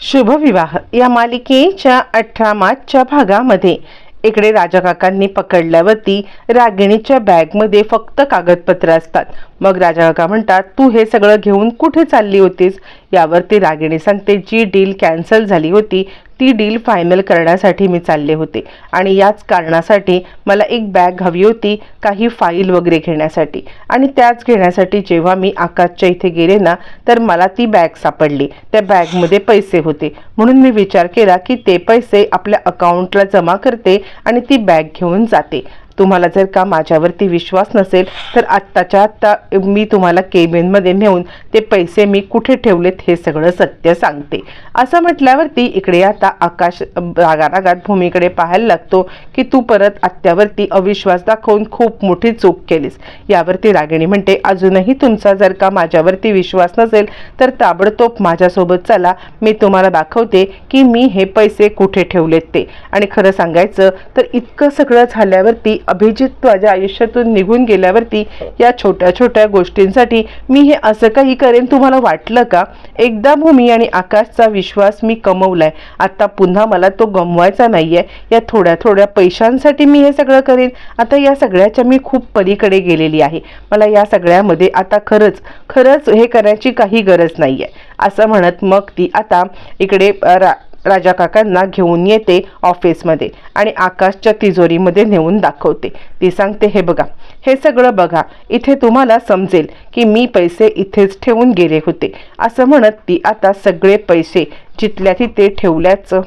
शुभविवाह. या मालिकेच्या अठरा मार्चच्या भागामध्ये इकडे राजा काकांनी पकडल्यावरती रागिणीच्या बॅगमध्ये फक्त कागदपत्र असतात. मग राजा काका म्हणतात तू हे सगळं घेऊन कुठे चालली होतीस? यावरती रागिणी सांगते जी डील कॅन्सल झाली होती ती डील फायनल करण्यासाठी मी चालले होते. आणि याच कारणासाठी मला एक बॅग हवी होती काही फाईल वगैरे घेण्यासाठी. आणि त्याच घेण्यासाठी जेव्हा मी आकाशच्या इथे गेले ना तर मला ती बॅग सापडली. त्या बॅगमध्ये पैसे होते. म्हणून मी विचार केला की ते पैसे आपल्या अकाउंटला जमा करते आणि ती बॅग घेऊन जाते. तुम्हाला जर का माझ्यावरती विश्वास नसेल तर आत्ताच्या आत्ता मी तुम्हाला केबिनमध्ये नेऊन ते पैसे मी कुठे ठेवलेत हे सगळं सत्य सांगते. असं म्हटल्यावरती इकडे आता आकाश रागारागात भूमीकडे पाहायला लागतो की तू परत आत्यावरती अविश्वास दाखवून खूप मोठी चूक केलीस. यावरती रागिणी म्हणते अजूनही तुमचा जर का माझ्यावरती विश्वास नसेल तर ताबडतोब माझ्यासोबत चला. मी तुम्हाला दाखवते की मी हे पैसे कुठे ठेवलेत ते. आणि खरं सांगायचं तर इतकं सगळं झाल्यावरती अभिजित माझ्या आयुष्यातून निघून गेल्यावरती या छोट्या छोट्या गोष्टींसाठी मी हे असं काही करेन तुम्हाला वाटलं का? एकदा भूमी आणि आकाशचा विश्वास मी कमवलाय. आता पुन्हा मला तो गमवायचा नाही आहे या थोड्या थोड्या पैशांसाठी मी हे सगळं करेन. आता या सगळ्याच्या मी खूप पलीकडे गेलेली आहे. मला या सगळ्यामध्ये आता खरंच खरंच हे करायची काही गरज नाही आहे असं म्हणत मग ती आता इकडे रा राजा काकांना घेऊन येते ऑफिसमध्ये आणि आकाशच्या तिजोरीमध्ये नेऊन दाखवते. ती सांगते हे बघा हे सगळं बघा इथे तुम्हाला समजेल की मी पैसे इथेच ठेवून गेले होते. असं म्हणत ती आता सगळे पैसे जिथल्या तिथे ठेवल्याचं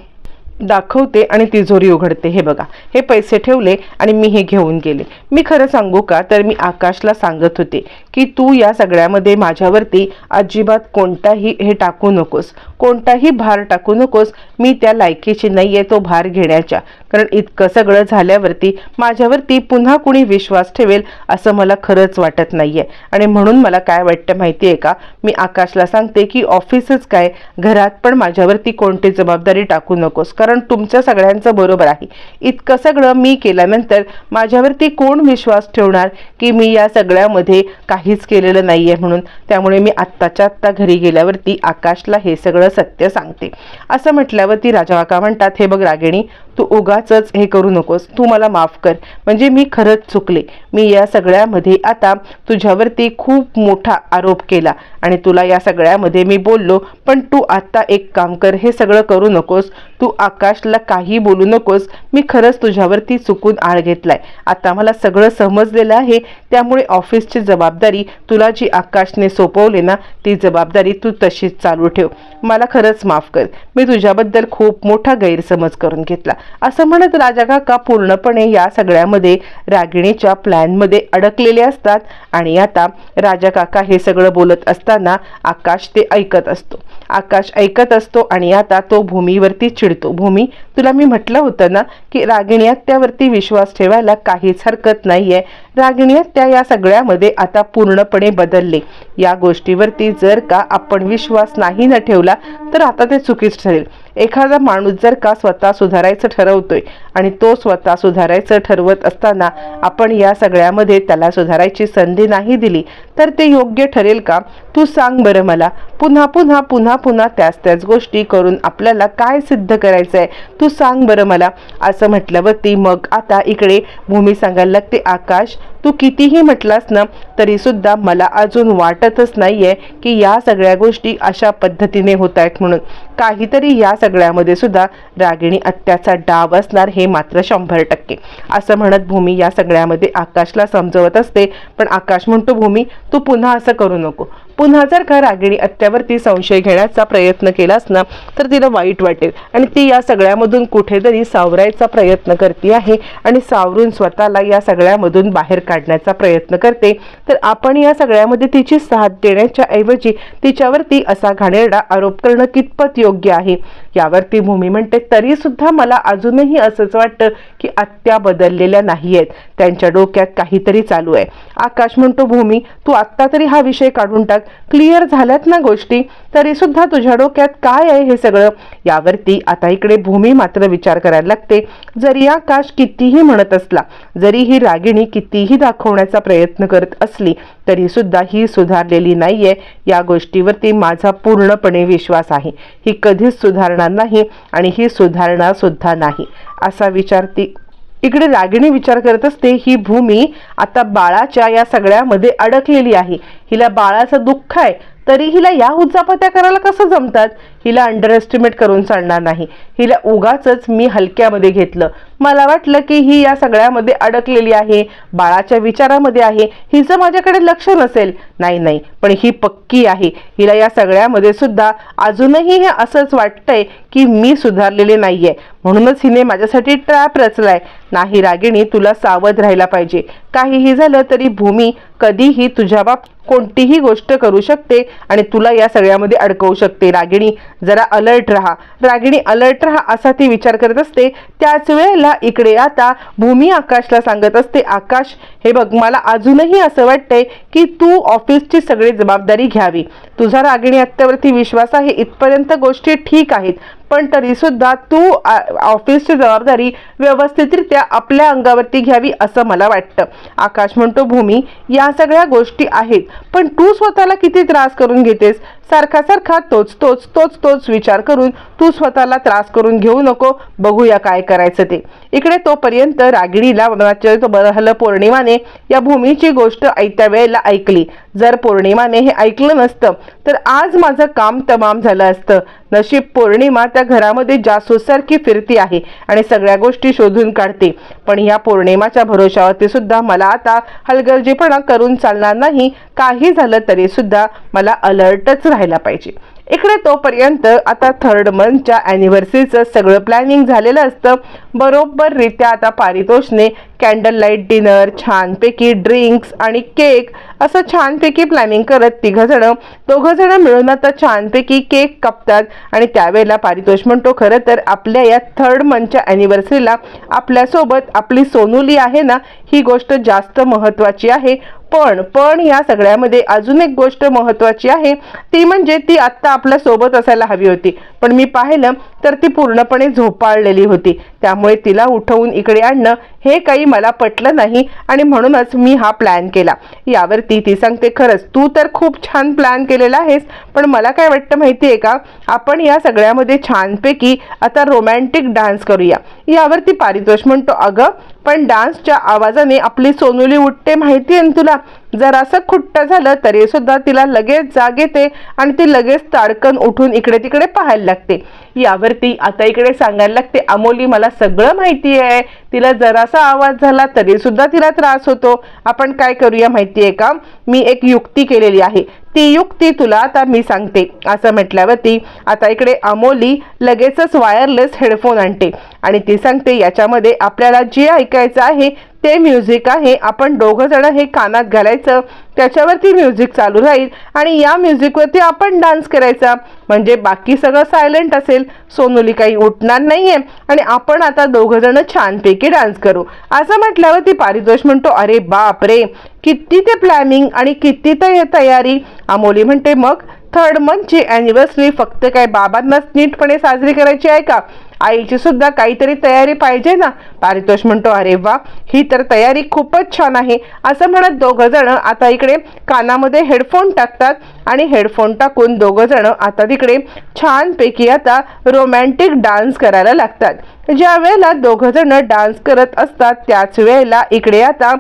दाखवते आणि तिजोरी उघडते. हे बघा हे पैसे ठेवले आणि मी हे घेऊन गेले. मी खरं सांगू का? तर मी आकाशला सांगत होते की तू या सगळ्यामध्ये माझ्यावरती अजिबात कोणताही हे टाकू नकोस. कोणताही भार टाकू नकोस. मी त्या लायकीची नाही आहे तो भार घेण्याच्या कारण इतकं सगळं झाल्यावरती माझ्यावरती पुन्हा कुणी विश्वास ठेवेल असं मला खरंच वाटत नाही आहे आणि म्हणून मला काय वाटतं माहिती आहे का? मी आकाशला सांगते की ऑफिसच काय? घरात पण माझ्यावरती कोणती जबाबदारी टाकू नकोस. कारण तुमच्या सगळ्यांचं बरोबर आहे. इतकं सगळं मी केल्यानंतर माझ्यावरती कोण विश्वास ठेवणार की मी या सगळ्यामध्ये काहीच केलेलं नाही आहे म्हणून? त्यामुळे मी आत्ताच्या आत्ता घरी गेल्यावरती आकाशला हे सगळं सत्य सांगते. असं म्हटल्यावरती राजा काका म्हणतात हे बघ रागिणी तू उगाच हे करू नकोस. तू मला माफ कर. म्हणजे मी खरंच चुकले. मी या सगळ्यामध्ये आता तुझ्यावरती खूप मोठा आरोप केला आणि तुला या सगळ्यामध्ये मी बोललो पण तू आत्ता एक काम कर. हे सगळं करू नकोस. तू आकाशला काही बोलू नकोस. मी खरंच तुझ्यावरती चुकून आळ घेतलाय. आता मला सगळं समजलेलं आहे. त्यामुळे ऑफिसची जबाबदारी तुला जी आकाशने सोपवली ना ती जबाबदारी तू तशीच चालू ठेव. मला खरंच माफ कर. मी तुझ्याबद्दल खूप मोठा गैरसमज करून घेतला. असं म्हणत राजा काका पूर्णपणे या सगळ्यामध्ये रागिणीच्या प्लॅनमध्ये अडकलेले असतात. आणि आता राजा काका हे सगळं बोलत असताना आकाश ते ऐकत असतो. आकाश ऐकत असतो आणि आता तो भूमीवरती चिडतो. भूमी तुला मी म्हटलं होतं ना की रागिणी त्यावरती विश्वास ठेवायला काहीच हरकत नाहीये. रागिणी त्या या सगळ्यामध्ये आता पूर्णपणे बदलले. या गोष्टीवरती जर का आपण विश्वास नाही न ठेवला तर आता ते चुकीच ठरेल. एखादा माणूस जर का स्वतः सुधारायचं ठरवतोय आणि तो स्वतः सुधारायचं ठरवत असताना आपण या सगळ्यामध्ये त्याला सुधारायची संधी नाही दिली तर ते योग्य ठरेल का? तू सांग बरं मला. पुन्हा पुन्हा पुन्हा पुन्हा त्याच त्याच गोष्टी करून आपल्याला काय सिद्ध करायचं आहे तू सांग बरं मला. असं म्हटल्यावरती मग आता इकडे भूमी सांगायला लागते आकाश तू कितीही म्हटलास ना तरीसुद्धा मला अजून वाटतच नाही आहे की या सगळ्या गोष्टी अशा पद्धतीने होत आहेत म्हणून. काहीतरी या सगळ्यामध्ये सुद्धा रागिणी अत्याचा डाव असणार हे मात्र शंभर टक्के. असं म्हणत भूमी या सगळ्यामध्ये आकाशला समजवत असते पण आकाश म्हणतो भूमी तू पुन्हा असं करू नको. पुन्हा जर का रागिणी अत्यावरती संशय घेण्याचा प्रयत्न केलास ना तर तिला वाईट वाटेल. आणि ती या सगळ्यामधून कुठेतरी सावरायचा प्रयत्न करते आहे आणि सावरून स्वतःला या सगळ्यामधून बाहेर काढण्याचा प्रयत्न करते. तर आपण या सगळ्यामध्ये तिची साथ देण्याच्या ऐवजी तिच्यावरती असा घाणेरडा आरोप करणं कितपत योग्य आहे? यावरती भूमी म्हणते तरी सुद्धा मला अजूनही असंच वाटतं की आत्या बदललेल्या नाही आहेत त्यांच्या डोक्यात काहीतरी चालू आहे. आकाश म्हणतो भूमी तू आत्ता तरी हा विषय काढून टाक. क्लिअर झाल्यात ना गोष्टी? तरी सुद्धा तुझ्या डोक्यात काय आहे हे सगळं? यावरती आता इकडे भूमी मात्र विचार करायला लागते. जरी आकाश कितीही म्हणत असला जरी ही रागिणी कितीही दाखवण्याचा प्रयत्न करत असली तरी सुद्धा ही सुधारलेली नाहीये. या गोष्टीवरती माझा पूर्णपणे विश्वास आहे. ही कधीच सुधारणार नाही आणि ही सुधारणार सुद्धा नाही. असा विचार ती इकडे रागिणी विचार करत असते ही भूमी आता बाळाच्या या सगळ्यामध्ये अडकलेली आहे. हिला बाळाचं दुःख आहे तरी हिला या उचापत्या करायला कसं जमतात? हिला अंडर एस्टिमेट करून चालणार नाही. हिला उगाच मी हलक्यामध्ये घेतलं. मला वाटलं की ही या सगळ्यामध्ये अडकलेली आहे बाळाच्या विचारामध्ये आहे हिचं माझ्याकडे लक्ष नसेल. नाही नाही पण ही पक्की आहे. हिला या सगळ्यामध्ये सुद्धा अजूनही हे असंच वाटतंय की मी सुधारलेले नाहीये. म्हणूनच हिने माझ्यासाठी ट्रॅप रचलाय. नाही रागिणी तुला सावध राहायला पाहिजे. काहीही झालं तरी भूमी कधीही तुझ्या बाब कोणतीही गोष्ट करू शकते आणि तुला या सगळ्यामध्ये अडकवू शकते. रागिणी जरा अलर्ट राहा. रागिणी अलर्ट राहा असा ती विचार करत असते. त्याच वेळेला इकडे आता भूमी आकाशला सांगत असते आकाश हे बघ मला अजूनही असं वाटतंय की तू ऑफिसची सगळी जबाबदारी घ्यावी. तुझा रागिणी आत्यावरती विश्वास आहे इथपर्यंत गोष्टी ठीक आहेत. पण तरी सुद्धा तू ऑफिसची जबाबदारी व्यवस्थितरित्या आपल्या अंगावरती घ्यावी असं मला वाटतं. आकाश म्हणतो भूमी या सगळ्या गोष्टी आहेत पण तू स्वतःला किती त्रास करून घेतेस? सारखा सारखा तोच तोच तोच तोच विचार करून तू स्वतःला त्रास करून घेऊ नको. बघूया काय करायचं ते. इकडे तोपर्यंत रागिणीला बरहल पौर्णिमाने या भूमीची गोष्ट ऐत्या वेळेला ऐकली. जर पौर्णिमाने हे ऐकलं नसतं तर आज माझं काम तमाम झालं असतं. नशीब पौर्णिमा त्या घरामध्ये जासूसारखी फिरती आहे आणि सगळ्या गोष्टी शोधून काढते. पण ह्या पौर्णिमाच्या भरोशावरती सुद्धा मला आता हलगर्जीपणा करून चालणार नाही. काही झालं तरी सुद्धा मला अलर्टच राहायला पाहिजे. इकडे तोपर्यंत आता थर्ड मंथच्या अॅनिव्हर्सरीचं सगळं प्लॅनिंग झालेलं असतं. बरोबर रित्या आता पारितोषने कॅन्डल लाइट डिनर छानपैकी ड्रिंक्स आणि केक असं छानपैकी प्लॅनिंग करत तिघं जण दोघं जण मिळून आता छानपैकी केक कापतात. आणि त्यावेळेला पारितोष म्हणतो खरं तर आपल्या या थर्ड मंथच्या अॅनिव्हर्सरीला आपल्यासोबत आपली सोनुली आहे ना ही गोष्ट जास्त महत्त्वाची आहे. पण पण या सगळ्यामध्ये अजून एक गोष्ट महत्त्वाची आहे. ती म्हणजे ती आत्ता आपल्यासोबत असायला हवी होती. पण मी पाहिलं तर ती पूर्णपणे झोपाळलेली होती. त्यामुळे तिला उठवून इकडे आणणं हे काही मला पटलं नाही आणि म्हणूनच मी हा प्लॅन केला. यावर ती ती सांगते खरंच तू तर खूप छान प्लॅन केलेला आहेस पण मला काय वाटतं माहिती आहे का आपण या सगळ्यामध्ये छानपैकी आता रोमॅन्टिक डान्स करूया. यावरती पारितोष म्हणतो अगं पण डान्सच्या आवाजाने आपली सोनुली उठते माहिती आहे ना तुला? जरासं खुट्ट झालं तरी सुद्धा तिला लगेच जाग येते आणि ती लगेच ताडकन उठून इकडे तिकडे पाहायला लागते. यावरती आता इकडे सांगायला लागते अमोली मला सगळं माहिती आहे. तिला जरासा आवाज झाला तरी सुद्धा तिला त्रास होतो. आपण काय करूया माहिती आहे का? मी एक युक्ती केलेली आहे. ती युक्ती तुला आता मी सांगते. असं म्हटल्यावरती आता इकडे अमोली लगेचच वायरलेस हेडफोन आणते. आणि ती सांगते याच्यामध्ये आपल्याला जे ऐकायचं आहे ते म्युझिक आहे. आपण दोघं जण हे कानात घालायचं. त्याच्यावरती म्युझिक चालू राहील आणि या म्युझिकवरती आपण डान्स करायचा. म्हणजे बाकी सगळं सायलेंट असेल. सोनुली काही उठणार नाहीये. आणि आपण आता दोघं जण छानपैकी डान्स करू. असं म्हटल्यावर ती पारितोष म्हणतो अरे बाप रे! किती ते प्लॅनिंग आणि किती ते तयारी. अमोली म्हणते मग थर्ड मंथची अॅनिव्हर्सरी फक्त काय बाबांनाच नीटपणे साजरी करायची आहे का? आईची सुद्धा काहीतरी तयारी पाहिजे ना? पारितोष म्हणतो अरे वा ही तर तयारी खूपच छान आहे. असं म्हणत दोघं जण आता इकडे कानामध्ये हेडफोन टाकतात आणि हेडफोन टाकून दोघं जण आता तिकडे छानपैकी आता रोमॅन्टिक डान्स करायला लागतात. ज्या वेळेला दोघं जण डान्स करत असतात त्याच वेळेला इकडे आता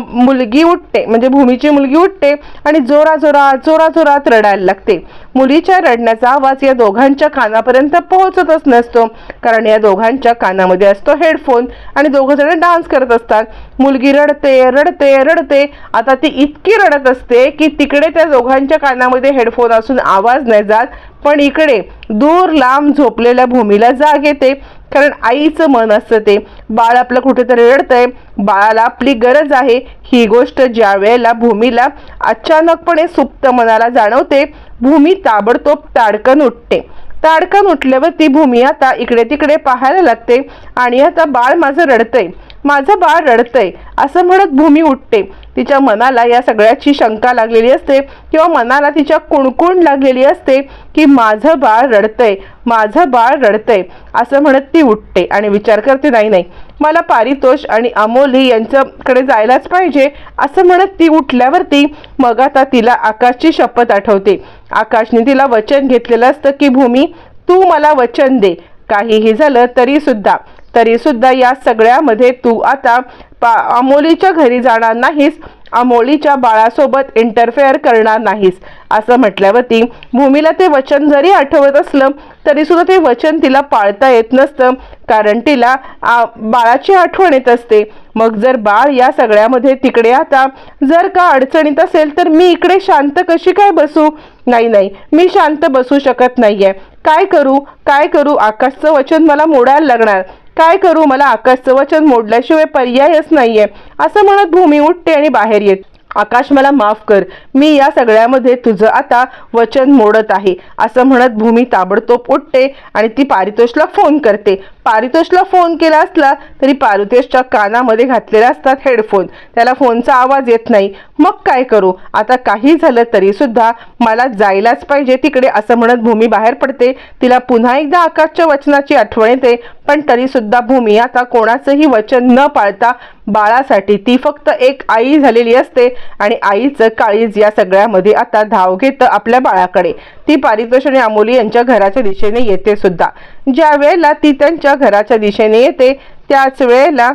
मुलगी उठते म्हणजे भूमीची मुलगी उठते आणि जोरा जोरा जोरा जोरात रडायला लागते. मुलीच्या रडण्याचा आवाज या दोघांच्या कानापर्यंत पोहोचतच नसतो. कारण या दोघांच्या कानामध्ये असतो हेडफोन आणि दोघंजण डान्स करत असतात. मुलगी रडते रडते रडते. आता ती इतकी रडत असते की तिकडे त्या दोघांच्या कानामध्ये हेडफोन असून आवाज नाही जात पण इकडे दूर लांब झोपलेल्या भूमीला जाग येते. कारण आईचं मन असतं ते. बाळ आपलं कुठेतरी रडतंय. बाळाला आपली गरज आहे. ही गोष्ट ज्या वेळेला भूमीला अचानकपणे सुप्त मनाला जाणवते भूमी ताबडतोब ताडकन उठते. ताडकन उठल्यावरती भूमी आता इकडे तिकडे पाहायला लागते आणि आता बाळ माझं रडतंय. माझं बाळ रडतंय असं म्हणत भूमी उठते. तिच्या मनाला या सगळ्याची शंका लागलेली असते किंवा मनाला तिच्या कुणकुण लागलेली असते की माझं बाळ रडतंय माझं बाळ रडतंय असं म्हणत ती उठते आणि विचार करते नाही नाही मला पारितोष आणि अमोली यांच्याकडे जायलाच पाहिजे असं म्हणत ती उठल्यावरती मग आता तिला आकाशची शपथ आठवते. आकाशने तिला वचन घेतलेलं असतं की भूमी तू मला वचन दे. काहीही झालं तरी सुद्धा तरी सुद्धा या सगळ्यामध्ये तू आता पा अमोलीच्या घरी जाणार नाहीस. अमोलीच्या बाळासोबत इंटरफेअर करणार नाहीस असं म्हटल्यावरती भूमीला ते वचन जरी आठवत असलं तरी सुद्धा ते वचन तिला पाळता येत नसतं. कारण तिला आ, बाळाची आठवण येत असते. मग जर बाळ या सगळ्यामध्ये तिकडे आता जर का अडचणीत असेल तर मी इकडे शांत कशी काय बसू? नाही नाही मी शांत बसू शकत नाहीये. काय करू? काय करू? आकाशचं वचन मला मोडायला लागणार. काय करू? मला आकाशचं वचन मोडल्याशिवाय पर्यायच नाहीये. असं म्हणत भूमी उठते आणि बाहेर येत. आकाश मला माफ कर. मी या सगळ्यामध्ये तुझं आता वचन मोडत आहे. असं म्हणत भूमी ताबडतोब उठते आणि ती पारितोषला फोन करते. पारितोषला फोन केला असला तरी पारितोषच्या कानामध्ये घातलेले असतात हेडफोन त्याला फोनचा आवाज येत नाही. मग काय करू? आता काही झालं तरी सुद्धा मला जायलाच पाहिजे तिकडे असं म्हणत भूमी बाहेर पडते. तिला पुन्हा एकदा आकाशच्या वचनाची आठवण येते. पण तरी सुद्धा भूमी आता कोणाचंही वचन न पाळता बाळासाठी ती फक्त एक आई झालेली असते. आणि आईचं काळीज या सगळ्यामध्ये आता धाव घेतं आपल्या बाळाकडे. ती पारितोष आणि अमोली यांच्या घराच्या दिशेने येते सुद्धा. ज्या वेळेला ती त्यांच्या घराच्या दिशेने येते त्याच वेळेला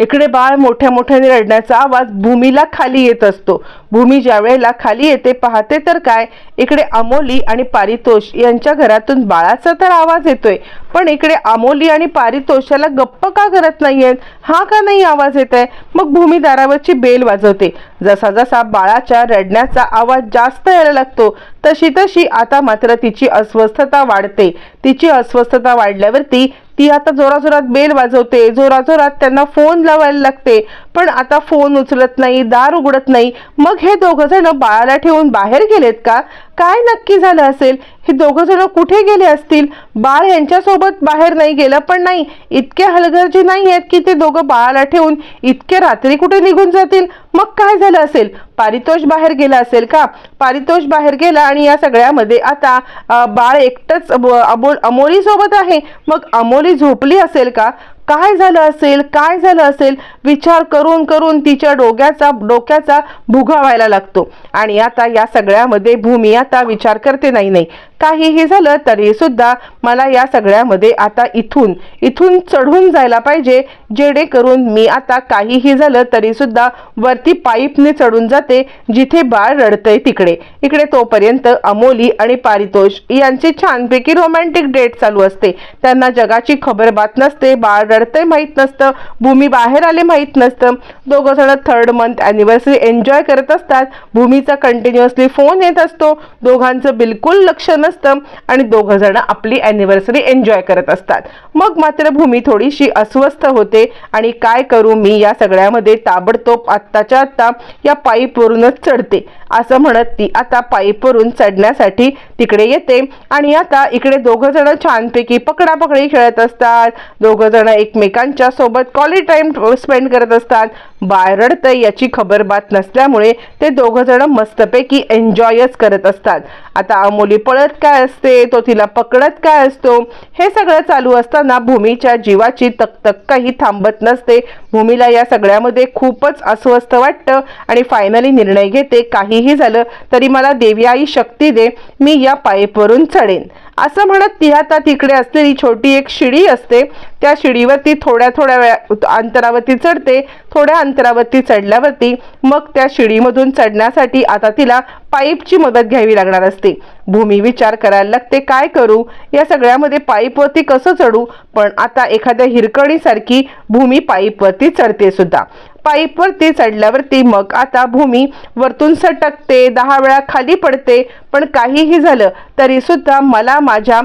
इकडे बाळ मोठ्या मोठ्याने रडण्याचा आवाज भूमीला खाली येत असतो. भूमी ज्या वेळेला खाली येते पाहते तर काय? इकडे अमोली आणि पारितोष यांच्या घरातून बाळाचा तर आवाज येतोय. पण इकडे अमोली आणि पारितोषाला गप्प का करत नाहीयेत? हा का नाही आवाज येत आहे? मग भूमी दारावरची बेल वाजवते. जसा जसा बाळाच्या रडण्याचा आवाज जास्त यायला लागतो तशी तशी आता मात्र तिची अस्वस्थता वाढते. तिची अस्वस्थता वाढल्यावरती ती आता जोराजोरात बेल वाजवते जोराजोरात त्यांना फोन लावायला लागते. पण आता फोन उचलत नाही दार उघडत नाही. मग हे दोघं जण बाळाला ठेवून बाहेर गेलेत का? काय नक्की झालं असेल? हे दोघं जण कुठे गेले असतील? बाळ यांच्यासोबत बाहेर नाही गेलं पण नाही. इतके हलगर्जी नाही आहेत की ते दोघं बाळाला ठेवून इतके रात्री कुठे निघून जातील? मग काय झालं असेल? पारितोष बाहेर गेला असेल का? पारितोष बाहेर गेला आणि या सगळ्यामध्ये आता बाळ एकटंच अबोल अमोलीसोबत आहे. मग अमोली झोपली असेल का? काय झालं असेल? काय झालं असेल? विचार करून करून तिच्या डोक्याचा डोक्याचा भुगा व्हायला लागतो. आणि आता या सगळ्यामध्ये भूमी आता विचार करते नाही नाही काहीही झालं तरी सुद्धा मला या सगळ्यामध्ये आता इथून इथून चढून जायला पाहिजे. जेणेकरून मी आता काहीही झालं तरी सुद्धा वरती पाईपने चढून जाते जिथे बाळ रडतंय तिकडे. इकडे तोपर्यंत अमोली आणि पारितोष यांची छानपैकी रोमॅन्टिक डेट चालू असते. त्यांना जगाची खबर बात नसते बाळ रडतंय माहीत नसतं. भूमी बाहेर आले माहीत नसतं. दोघं जण थर्ड मंथ ॲनिव्हर्सरी एन्जॉय करत असतात. भूमीचा कंटिन्युअसली फोन येत असतो. दोघांचं बिलकुल लक्ष नसतं आणि दोघं जण आपली ॲनिव्हर्सरी एन्जॉय करत असतात. मग मात्र भूमी थोडीशी अस्वस्थ होते आणि काय करू मी या सगळ्यामध्ये ताबडतोब आत्ताच्या आत्ता या पाईपवरूनच चढते. असं म्हणत ती आता पाईपवरून चढण्यासाठी तिकडे येते आणि आता इकडे दोघं जण छानपैकी पकडापकडी खेळत असतात. दोघं जण एकमेकांच्या सोबत क्वालिटी टाईम स्पेंड करत असतात. बाळ रडतंय याची खबरबात नसल्यामुळे ते दोघंजण मस्तपैकी एन्जॉयच करत असतात. आता अमोली पळत काय असते? तो तिला पकडत काय असतो? हे सगळं चालू असताना भूमीच्या जीवाची तकतक काही थांबत नसते. भूमीला या सगळ्यामध्ये खूपच अस्वस्थ वाटतं आणि फायनली निर्णय घेते. काहीही झालं तरी मला देवी आई शक्ती दे. मी या पाईपवरून चढेन. असं म्हणत ती आता तिकडे असलेली छोटी एक शिडी असते त्या शिडीवरती थोड्या थोड्या वेळा अंतरावरती चढते थोड्या अंतरावरती चढल्यावरती मग त्या शिडीमधून चढण्यासाठी आता तिला पाईपची मदत घ्यावी लागणार असते. भूमी विचार करायला लागते काय करू? या सगळ्यामध्ये पाईपवरती कसं चढू? पण आता एखाद्या हिरकणीसारखी भूमी पाईपवरती चढते सुद्धा. पाईपवरती चढल्यावरती मग आता भूमी वरतून सटकते दहा वेळा खाली पडते पण काहीही झालं तरी सुद्धा मला माझ्या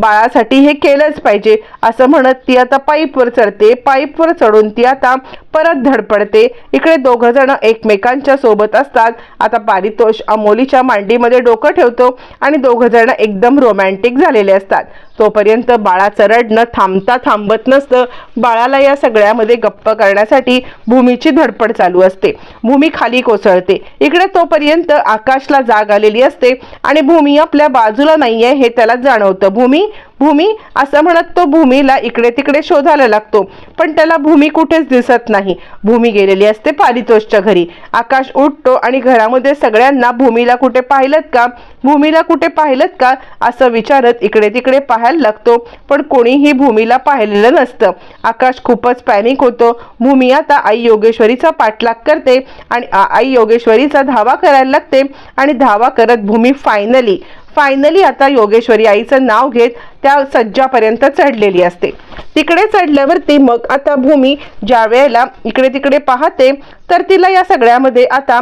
बाळासाठी हे केलंच पाहिजे असं म्हणत ती आता पाईपवर चढते. पाईपवर चढून ती आता परत धडपडते. इकडे दोघं जण एकमेकांच्या सोबत असतात. आता पारितोष अमोलीच्या मांडीमध्ये डोकं ठेवतो आणि दोघं जण एकदम रोमॅन्टिक झालेले असतात. तोपर्यंत बाळाचं रडणं थांबता थांबत नसतं. बाळाला या सगळ्यामध्ये गप्प करण्यासाठी भूमीची धडपड चालू असते. भूमी खाली कोसळते. इकडे तोपर्यंत आकाशला जाग आलेली असते. आणि भूमी आपल्या बाजूला नाहीये हे त्याला जाणवतं. भूमी भूमी असं म्हणत तो भूमीला इकडे तिकडे शोधायला लागतो. पण त्याला भूमी कुठेच दिसत नाही. भूमी गेलेली असते पारितोषच्या घरी. आकाश उठतो आणि घरामध्ये सगळ्यांना भूमीला कुठे पाहिलं का? भूमीला कुठे पाहिलं का? असं विचारत इकडे तिकडे पाहायला लागतो. पण कोणीही भूमीला पाहिलेलं नसतं. आकाश खूपच पॅनिक होतो. भूमी आता आई योगेश्वरीचा पाठलाग करते आणि आई योगेश्वरीचा धावा करायला लागते आणि धावा करत भूमी फायनली फायनली आता योगेश्वरी आईचं नाव घेत त्या सज्जापर्यंत चढलेली असते. तिकडे चढल्यावरती मग आता भूमी ज्या वेळेला इकडे तिकडे पाहते तर तिला या सगळ्यामध्ये आता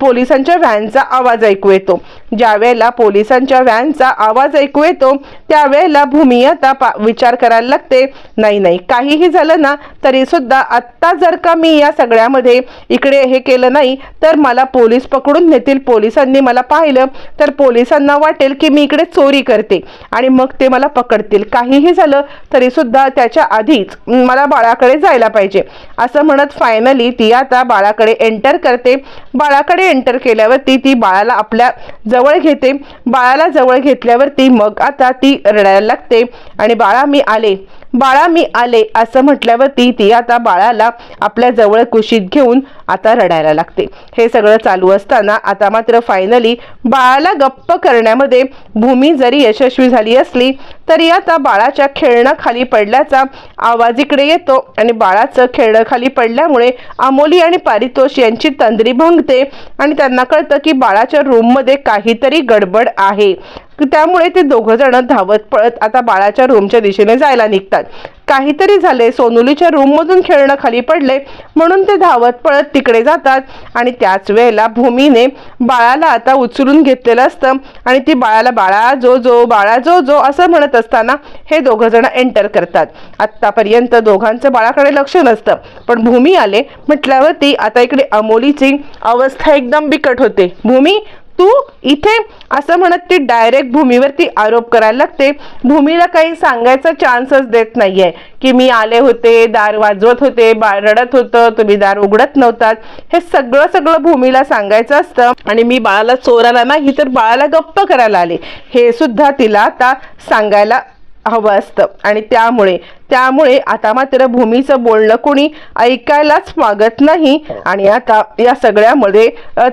पोलिसांच्या व्हॅनचा आवाज ऐकू येतो. ज्या वेळेला पोलिसांच्या व्हॅनचा आवाज ऐकू येतो त्यावेळेला भूमी आता पा विचार करायला लागते नाही नाही काहीही झालं ना तरी सुद्धा आत्ता जर का मी या सगळ्यामध्ये इकडे हे केलं नाही तर मला पोलीस पकडून नेतील. पोलिसांनी मला पाहिलं तर पोलिसांना वाटेल की मी इकडे चोरी करते. आणि मग ते मला पकडतील. काहीही झालं तरी सुद्धा त्याच्या आधीच मला बाळाकडे जायला पाहिजे. असं म्हणत फायनली ती आता बाळाकडे एंटर करते. बाळाकडे एंटर केल्यावरती ती बाळाला आपल्या जवळ घेते. बाळाला जवळ घेतल्यावरती मग आता ती रडायला लागते. आणि बाळा मी आले. बाळा मी आले. असं म्हटल्यावरती ती आता बाळाला आपल्या जवळ कुशीत घेऊन आता रडायला लागते. हे सगळं चालू असताना आता मात्र फायनली बाळाला गप्प करण्यामध्ये भूमी जरी यशस्वी झाली असली तरी आता बाळाच्या खेळणं खाली पडल्याचा आवाज इकडे येतो आणि बाळाचं खेळणं खाली पडल्यामुळे अमोली आणि पारितोष यांची तंद्री भंगते आणि त्यांना कळतं की बाळाच्या रूममध्ये काहीतरी गडबड आहे. त्यामुळे ते दोघं जण धावत पळत आता बाळाच्या रूमच्या दिशेने जायला निघतात. काहीतरी झाले सोनुलीच्या रूममधून खेळणं खाली पडले म्हणून ते धावत पळत तिकडे जातात. आणि त्याच वेळेला भूमीने बाळाला आता उचलून घेतलेलं असतं. आणि ती बाळाला बाळा जो जो बाळा जो जो असं म्हणत असताना हे दोघं जण एंटर करतात. आत्तापर्यंत दोघांचं बाळाकडे लक्ष नसतं. पण भूमी आले. म्हटल्यावरती आता इकडे अमोलीची अवस्था एकदम बिकट होते. भूमी तू इथे असं म्हणत ती डायरेक्ट भूमीवरती आरोप करायला लागते. भूमीला काही सांगायचा चान्सच देत नाहीये. की मी आले होते दार वाजवत होते बाळ रडत होतं तुम्ही दार उघडत नव्हतात. हे सगळं सगळं भूमीला सांगायचं असतं. आणि मी बाळाला चोराला नाही तर बाळाला गप्प करायला आले. हे सुद्धा तिला आता सांगायला हवं असतं. आणि त्यामुळे त्यामुळे आता मात्र भूमीचं बोलणं कोणी ऐकायलाच मागत नाही. आणि आता या सगळ्यामध्ये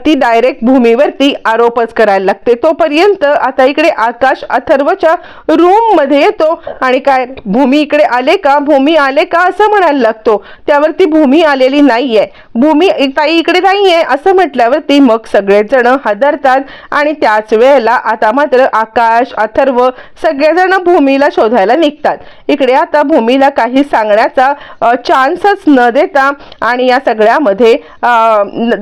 ती डायरेक्ट भूमीवरती आरोपच करायला लागते. तोपर्यंत आता इकडे आकाश अथर्वच्या रूममध्ये येतो. आणि काय भूमी इकडे आले का? भूमी आले का? असं म्हणायला लागतो. त्यावरती भूमी आलेली नाहीये. भूमी ताई इकडे नाहीये असं म्हटल्यावरती मग सगळेजण हादरतात. आणि त्याच वेळेला आता मात्र आकाश अथर्व सगळेजण भूमीला शोधायला निघतात. इकडे आता भूमीला काही सांगण्याचा चान्सच न देता आणि या सगळ्यामध्ये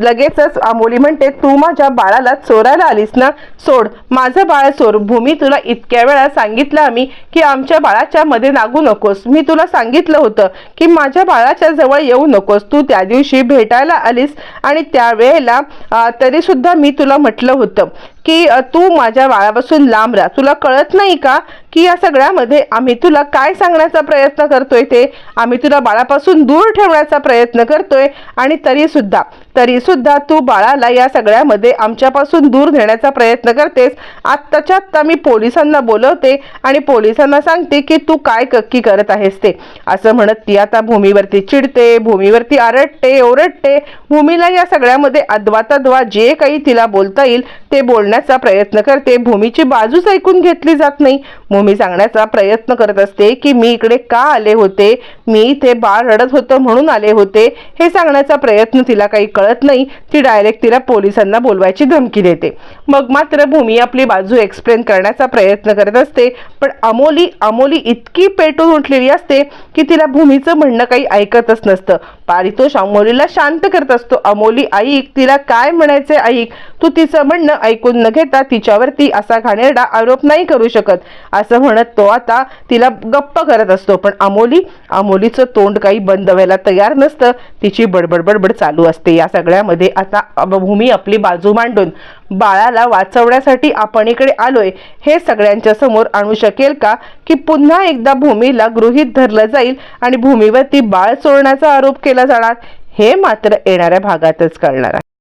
लगेचच अमोली म्हणते तू माझ्या बाळाला चोरायला आलीस ना? सोड माझं बाळ चोर. भूमी तुला इतक्या वेळा सांगितलं आम्ही की आमच्या बाळाच्या मध्ये नागू नकोस. मी तुला सांगितलं होतं की माझ्या बाळाच्या जवळ येऊ नकोस. तू त्या दिवशी भेटायला आलीस आणि त्यावेळेला तरीसुद्धा तरी सुद्धा मी तुला म्हटलं होतं. की तू माझ्या बाळापासून लांब राहा. तुला कळत नाही का की या सगळ्यामध्ये आम्ही तुला काय सांगण्याचा प्रयत्न करतोय ते? आम्ही तुला बाळापासून दूर ठेवण्याचा प्रयत्न करतोय आणि तरीसुद्धा तरी सुद्धा तू बाळाला या सगळ्यामध्ये आमच्यापासून दूर नेण्याचा प्रयत्न करतेस. आत्ताच्या आत्ता मी पोलिसांना बोलवते आणि पोलिसांना सांगते की तू काय कक्की करत आहेस ते. असं म्हणत ती आता भूमीवरती चिडते भूमीवरती आरडते ओरडते. भूमीला या सगळ्यामध्ये अद्वातद्वा जे काही तिला बोलता येईल ते बोलण्याचा प्रयत्न करते. भूमीची बाजूच ऐकून घेतली जात नाही. भूमी सांगण्याचा प्रयत्न करत असते की मी इकडे का आले होते? मी इथे बाळ रडत होतं म्हणून आले होते. हे सांगण्याचा प्रयत्न तिला काही कळत नाही. ती डायरेक्ट तिला पोलिसांना बोलवायची धमकी देते. मग मात्र भूमी आपली बाजू एक्सप्लेन करण्याचा प्रयत्न करत असते. पण अमोली अमोली इतकी पेटून उठलेली असते की तिला भूमीचं म्हणणं काही ऐकतच नसतं. पारितोष अमोलीला शांत करत असतो. अमोली ऐक तिला काय म्हणायचे ऐक? तू तिचं म्हणणं ऐकून न घेता तिच्यावरती असा घाणेरडा आरोप नाही करू शकत. असं म्हणत तो आता तिला गप्प करत असतो. पण अमोली अमोलीचं तोंड काही बंद व्हायला तयार नसतं. तिची बडबड बडबड चालू असते. या सगळ्यामध्ये आता भूमी आपली बाजू मांडून बाळाला वाचवण्यासाठी आपण इकडे आलोय. हे सगळ्यांच्या समोर आणू शकेल का? की पुन्हा एकदा भूमीला गृहीत धरलं जाईल आणि भूमीवरती बाळ चोरण्याचा आरोप केला जाणार हे मात्र येणाऱ्या भागातच कळणार आहे.